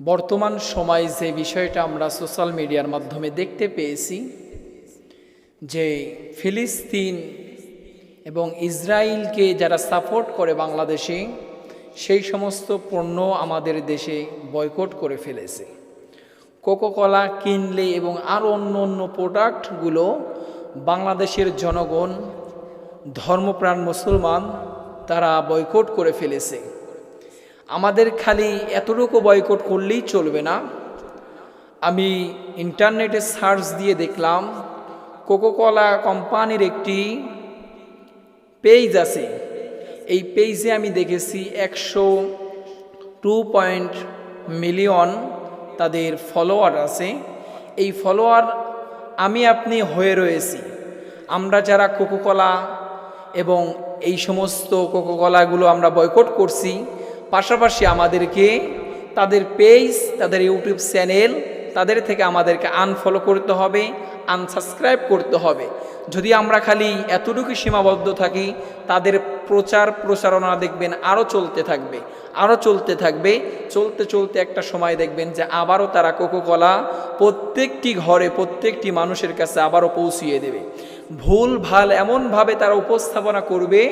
বর্তমান সময়ে যে বিষয়টা আমরা সোশ্যাল মিডিয়ার মাধ্যমে দেখতে পেয়েছি, যে ফিলিস্তিন এবং ইসরায়েলকে যারা সাপোর্ট করে বাংলাদেশে, সেই সমস্ত পণ্য আমাদের দেশে বয়কট করে ফেলেছে। কোকোকলা কিনলে এবং আরও অন্য অন্য প্রোডাক্টগুলো বাংলাদেশের জনগণ, ধর্মপ্রাণ মুসলমান, তারা বয়কট করে ফেলেছে। আমাদের খালি এতটুকু বয়কট করলেই চলবে না। আমি ইন্টারনেটে সার্চ দিয়ে দেখলাম কোকোকলা কোম্পানির একটি পেজ আছে। এই পেজে আমি দেখেছি একশো টু পয়েন্ট মিলিয়ন তাদের ফলোয়ার আছে। এই ফলোয়ার আমি আপনি হয়ে রয়েছি। আমরা যারা কোকোকলা এবং এই সমস্ত কোকোকলাগুলো আমরা বয়কট করছি পাশাপাশি আমাদেরকে তাদের পেজ, তাদের ইউটিউব চ্যানেল, তাদের থেকে আমাদেরকে আনফলো করতে হবে আনসাবস্ক্রাইব করতে হবে। যদি আমরা খালি এতটুকু সীমাবদ্ধ থাকি, তাদের প্রচার প্রচারণা দেখবেন আরও চলতে থাকবে আরও চলতে থাকবে। চলতে চলতে একটা সময় দেখবেন যে আবারও তারা কোকোকলা প্রত্যেকটি ঘরে, প্রত্যেকটি মানুষের কাছে আবারও পৌঁছিয়ে দেবে। ভুল, ভালো এমনভাবে তারা উপস্থাপনা করবে,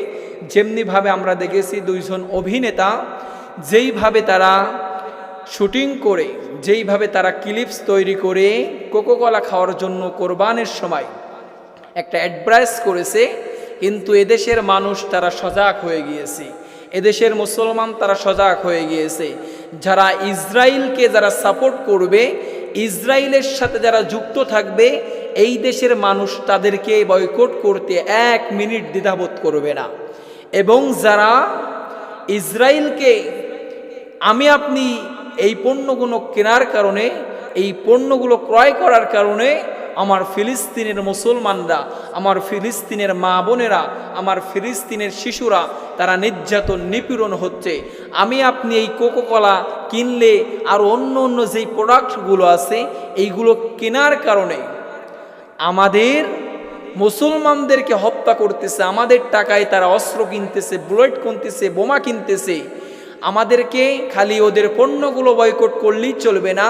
যেমনিভাবে আমরা দেখেছি দুইজন অভিনেতা যেইভাবে তারা শুটিং করে, যেইভাবে তারা ক্লিপস তৈরি করে, কোকোকলা খাওয়ার জন্য কোরবানের সময় একটা অ্যাডভাইস করেছে, কিন্তু এদেশের মানুষ তারা সজাগ হয়ে গিয়েছে। এদেশের মুসলমান তারা সজাগ হয়ে গিয়েছে। যারা ইসরায়েলকে যারা সাপোর্ট করবে ইসরায়েলের সাথে যারা যুক্ত থাকবে, এই দেশের মানুষ তাদেরকে বয়কট করতে এক মিনিট দ্বিধাবোধ করবে না। এবং যারা ইসরায়েলকে আমি আপনি এই পণ্যগুলো কেনার কারণে, এই পণ্যগুলো ক্রয় করার কারণে আমার ফিলিস্তিনের মুসলমানরা, আমার ফিলিস্তিনের মা বোনেরা, আমার ফিলিস্তিনের শিশুরা, তারা নির্যাতন, নিপীড়ন হচ্ছে। আমি আপনি এই কোকোকলা কিনলে আর অন্য অন্য যেই প্রোডাক্টগুলো আছে, এইগুলো কেনার কারণে আমাদের মুসলমানদেরকে হত্যা করতেছে, আমাদের টাকায় তারা অস্ত্র কিনতেছে, বুলেট কিনতেছে, বোমা কিনতেছে। আমাদেরকে খালি ওদের পণ্যগুলো বয়কট করলেই চলবে না।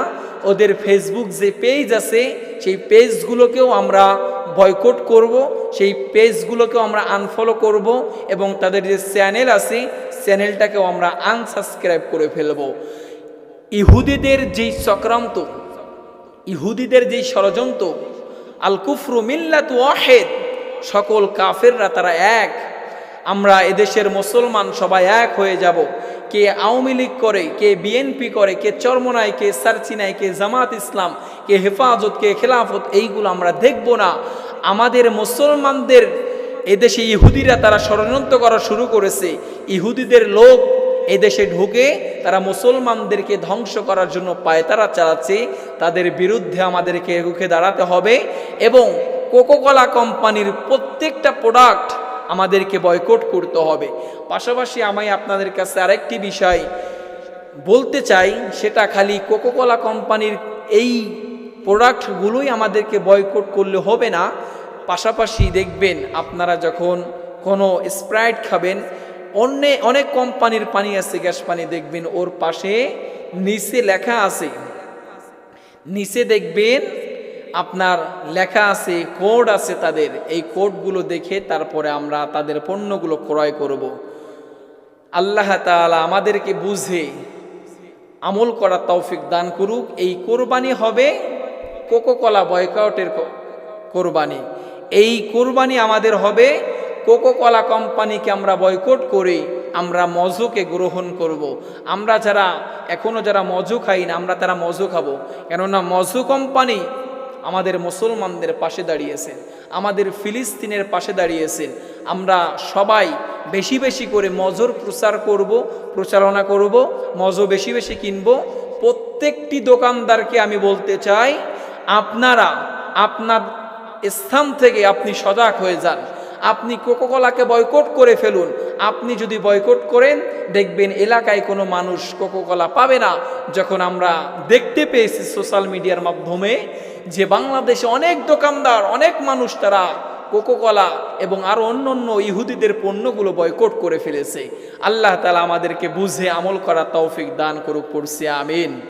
ওদের ফেসবুক যে পেজ আছে, সেই পেজগুলোকেও আমরা বয়কট করব, সেই পেজগুলোকেও আমরা আনফলো করব এবং তাদের যে চ্যানেল আছে চ্যানেলটাকেও আমরা আনসাবস্ক্রাইব করে ফেলব। ইহুদিদের যেই চক্রান্ত, ইহুদিদের যেই ষড়যন্ত্র আল কুফরু মিল্লাত ওয়াহেদ, সকল কাফেররা তারা এক। আমরা এদেশের মুসলমান সবাই এক হয়ে যাব। কে আওয়ামী লীগ করে, কে বিএনপি করে, কে চরমনায় কে সারচিনায় কে জামাত ইসলাম, কে হেফাজত, কে খেলাফত, এইগুলো আমরা দেখব না। আমাদের মুসলমানদের এদেশে ইহুদিরা তারা ষড়যন্ত্র করা শুরু করেছে। ইহুদিদের লোক এদেশে ঢুকে তারা মুসলমানদেরকে ধ্বংস করার জন্য পায়তারা চালাচ্ছে। তাদের বিরুদ্ধে আমাদেরকে রুখে দাঁড়াতে হবে এবং কোকোকলা কোম্পানির প্রত্যেকটা প্রোডাক্ট আমাদেরকে বয়কট করতে হবে। পাশাপাশি আমি আপনাদের কাছে আরেকটি বিষয় বলতে চাই, সেটা খালি কোকোকলা কোম্পানির এই প্রোডাক্টগুলোই আমাদেরকে বয়কট করলে হবে না। পাশাপাশি দেখবেন, আপনারা যখন কোনো স্প্রাইট খাবেন, অন্য, অনেক কোম্পানির পানি আছে, গ্যাস পানি দেখবেন, ওর পাশে নিচে লেখা আছে। নিচে দেখবেন আপনার লেখা আছে, কোড আছে তাদের এই কোডগুলো দেখে তারপরে আমরা তাদের পণ্যগুলো ক্রয় করব। আল্লাহ তাআলা আমাদেরকে বুঝে আমল করার তৌফিক দান করুক এই কোরবানি হবে কোকোকলা বয়কাউটের কোরবানি এই কোরবানি আমাদের হবে কোকোকলা কোম্পানিকে আমরা বয়কট করে আমরা মজুকে গ্রহণ করব। আমরা যারা এখনও যারা মজু খাই না, আমরা তারা মজু খাব কেননা মজু কোম্পানি আমাদের মুসলমানদের পাশে দাঁড়িয়েছেন, আমাদের ফিলিস্তিনের পাশে দাঁড়িয়েছেন। আমরা সবাই বেশি বেশি করে মজর প্রচার করব, প্রচারণা করব, মজো বেশি বেশি কিনব। প্রত্যেকটি দোকানদারকে আমি বলতে চাই, আপনারা আপনার স্থান থেকে আপনি সজাগ হয়ে যান। আপনি কোকোকলাকে বয়কট করে ফেলুন। আপনি যদি বয়কট করেন, দেখবেন এলাকায় কোনো মানুষ কোকোকলা পাবে না। যখন আমরা দেখতে পেয়েছি সোশ্যাল মিডিয়ার মাধ্যমে যে বাংলাদেশে অনেক দোকানদার, অনেক মানুষ তারা কোকোকলা এবং আরও অন্য অন্য ইহুদিদের পণ্যগুলো বয়কট করে ফেলেছে। আল্লাহ তালা আমাদেরকে বুঝে আমল করা তৌফিক দান করুক, পড়ছে, আমিন।